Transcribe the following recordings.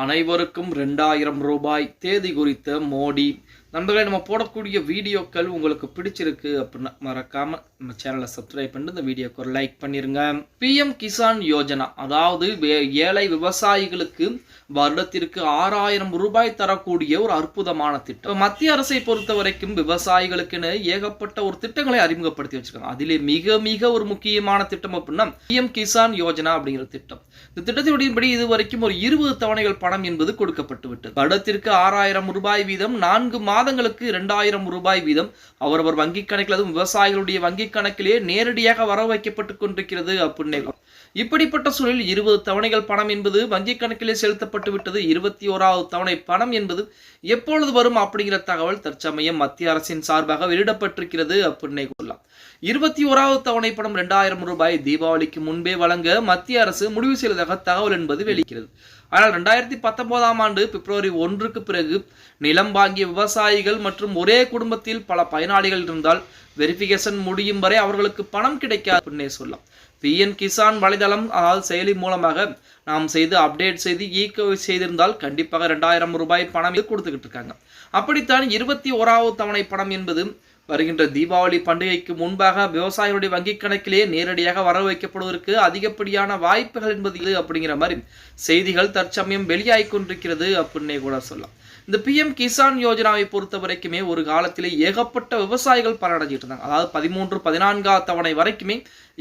அனைவருக்கும் ரெண்டாயிரம் ரூபாய். தேதி குறித்த மோடி நண்பர்களே நம்ம போடக்கூடிய வீடியோக்கள் உங்களுக்கு பிடிச்சிருக்கு அப்படின்னா மறக்காம நம்ம சேனலை சப்ஸ்கிரைப் பண்ணிட்டு இந்த வீடியோக்கு ஒரு லைக் பண்ணிருங்க. பிஎம் கிசான் யோஜனா அதாவது ஏழை விவசாயிகளுக்கு வருடத்திற்கு ஆறாயிரம் ரூபாய் தரக்கூடிய ஒரு அற்புதமான திட்டம். மத்திய அரசை பொறுத்த வரைக்கும் விவசாயிகளுக்குன்னு ஏகப்பட்ட ஒரு திட்டங்களை அறிமுகப்படுத்தி வச்சிருக்காங்க. அதிலே மிக மிக ஒரு முக்கியமான திட்டம் அப்படின்னா பிஎம் கிசான் யோஜனா அப்படிங்கிற திட்டம். இந்த திட்டத்தினுடையபடி இது வரைக்கும் ஒரு இருபது தவணைகள் பணம் என்பது கொடுக்கப்பட்டு விட்டது வருடத்திற்கு ஆறாயிரம் ரூபாய் வீதம் நான்கு மாதங்களுக்கு இரண்டாயிரம் ரூபாய் வீதம். அவரவர் வங்கி கணக்கில் அதுவும் விவசாயிகளுடைய வங்கி கணக்கிலே நேரடியாக வர வைக்கப்பட்டு கொண்டிருக்கிறது அப்படின்னு இப்படிப்பட்ட சூழலில் இருபது தவணைகள் பணம் என்பது வங்கிக் கணக்கிலே செலுத்தப்பட்டு விட்டது. இருபத்தி ஓராவது தவணை பணம் என்பது எப்பொழுது வரும் அப்படிங்கிற தகவல் தற்சமயம் மத்திய அரசின் சார்பாக வெளியிடப்பட்டிருக்கிறது அப்படின்னே கொள்ளலாம் இருபத்தி ஓராவது தவணை பணம் இரண்டாயிரம் ரூபாய் தீபாவளிக்கு முன்பே வழங்க மத்திய அரசு முடிவு செய்ததாக தகவல் என்பது வெளிக்கிறது ஆனால் ரெண்டாயிரத்தி பத்தொன்பதாம் ஆண்டு பிப்ரவரி ஒன்றுக்கு பிறகு நிலம் வாங்கிய விவசாயிகள் மற்றும் ஒரே குடும்பத்தில் பல பயனாளிகள் இருந்தால் வெரிஃபிகேஷன் முடியும் வரை அவர்களுக்கு பணம் கிடைக்காது அப்படின்னே சொல்லலாம். பிஎன் கிசான் வலைதளம் அதாவது செயலி மூலமாக நாம் செய்து அப்டேட் செய்து ஈக்கோ செய்திருந்தால் கண்டிப்பாக ரெண்டாயிரம் ரூபாய் பணம் இது கொடுத்துக்கிட்டு இருக்காங்க. அப்படித்தான் இருபத்தி ஓராவது தவணை பணம் என்பது வருகின்ற தீபாவளி பண்டிகைக்கு முன்பாக விவசாயிகளுடைய வங்கிக் கணக்கிலே நேரடியாக வர வைக்கப்படுவதற்கு அதிகப்படியான வாய்ப்புகள் என்பது இது அப்படிங்கிற மாதிரி செய்திகள் தற்சமயம் வெளியாகி கொண்டிருக்கிறது அப்படின்னே கூட சொல்லலாம். இந்த பிஎம் கிசான் யோஜனாவை பொறுத்த வரைக்குமே ஒரு காலத்திலே ஏகப்பட்ட விவசாயிகள் பலனடைஞ்சிட்டு இருந்தாங்க. அதாவது பதிமூன்று பதினான்கா தவணை வரைக்குமே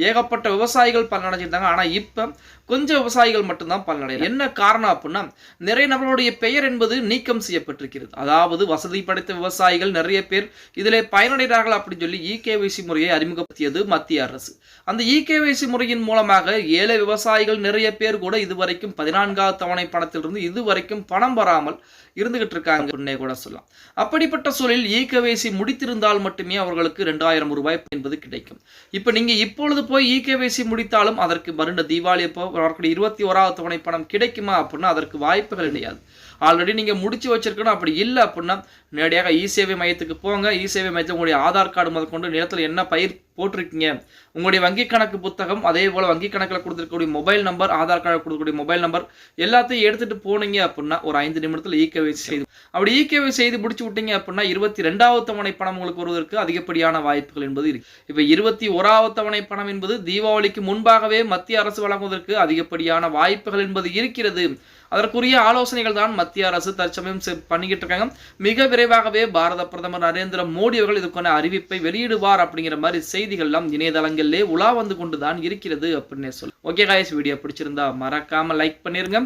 ஏகப்பட்ட விவசாயிகள் பலனடைஞ்சிருந்தாங்க ஆனால் இப்போ கொஞ்சம் விவசாயிகள் மட்டும்தான் பலனடையும் என்ன காரணம் அப்படின்னா நிறைய நபர்களுடைய பெயர் என்பது நீக்கம் செய்யப்பட்டிருக்கிறது. அதாவது வசதி படைத்த விவசாயிகள் நிறைய பேர் இதில் பயனடைகிறார்கள் அப்படின்னு சொல்லி இகேவைசி முறையை அறிமுகப்படுத்தியது மத்திய அரசு. அந்த இகேவைசி முறையின் மூலமாக ஏழை விவசாயிகள் நிறைய பேர் கூட இதுவரைக்கும் பதினான்காவது தவணை பணத்திலிருந்து இதுவரைக்கும் பணம் வராமல் இருந்துகிட்டு இருக்காங்க கூட சொல்லலாம். அப்படிப்பட்ட சூழலில் இகேவைசி முடித்திருந்தால் மட்டுமே அவர்களுக்கு ரெண்டாயிரம் ரூபாய் என்பது கிடைக்கும். இப்போ நீங்க இப்பொழுது போய் இகேவைசி முடித்தாலும் அதற்கு மருண்ட தீபாவளி அப்போ அவர்களுடைய இருபத்தி ஓராவது தவணை பணம் கிடைக்குமா அப்படின்னா அதற்கு வாய்ப்புகள் கிடையாது. ஆல்ரெடி நீங்கள் முடிச்சு வச்சிருக்கணும். அப்படி இல்லை அப்படின்னா நேரடியாக இ சேவை மையத்துக்கு போங்க. இ சேவை மையத்தில் உங்களுடைய ஆதார் கார்டு முதற்கொண்டு நிலத்தில் என்ன பயிர் போட்டிருக்கீங்க. உங்களுடைய வங்கி கணக்கு புத்தகம் அதே போல் வங்கி கணக்கில் கொடுத்துருக்கக்கூடிய மொபைல் நம்பர் ஆதார் கார்டு கொடுக்கக்கூடிய மொபைல் நம்பர் எல்லாத்தையும் எடுத்துட்டு போனீங்க அப்படின்னா ஒரு ஐந்து நிமிடத்தில் இகேவைசி செய்து. அப்படி இகேவை செய்து முடிச்சு விட்டீங்க அப்படின்னா இருபத்தி ரெண்டாவது தவணை பணம் உங்களுக்கு வருவதற்கு அதிகப்படியான வாய்ப்புகள் என்பது இருக்கு. இப்போ இருபத்தி ஓராவது தவணை பணம் என்பது தீபாவளிக்கு முன்பாகவே மத்திய அரசு வழங்குவதற்கு அதிகப்படியான வாய்ப்புகள் என்பது இருக்கிறது. அதற்குரிய ஆலோசனைகள் தான் மத்திய அரசு தற்சமயம் செ- பண்ணிக்கிட்டு இருக்காங்க. மிக விரைவாகவே பாரத பிரதமர் நரேந்திர மோடி அவர்கள் இதுக்கான அறிவிப்பை வெளியிடுவார் அப்படிங்கிற மாதிரி செய்தி செய்திகள்லாம் இணையதளங்களிலே உலா வந்து கொண்டு தான் இருக்கிறது அப்படின்னே சொல்லு. ஓகே காய்ஸ் வீடியோ பிடிச்சிருந்தா மறக்காம லைக் பண்ணிருங்க.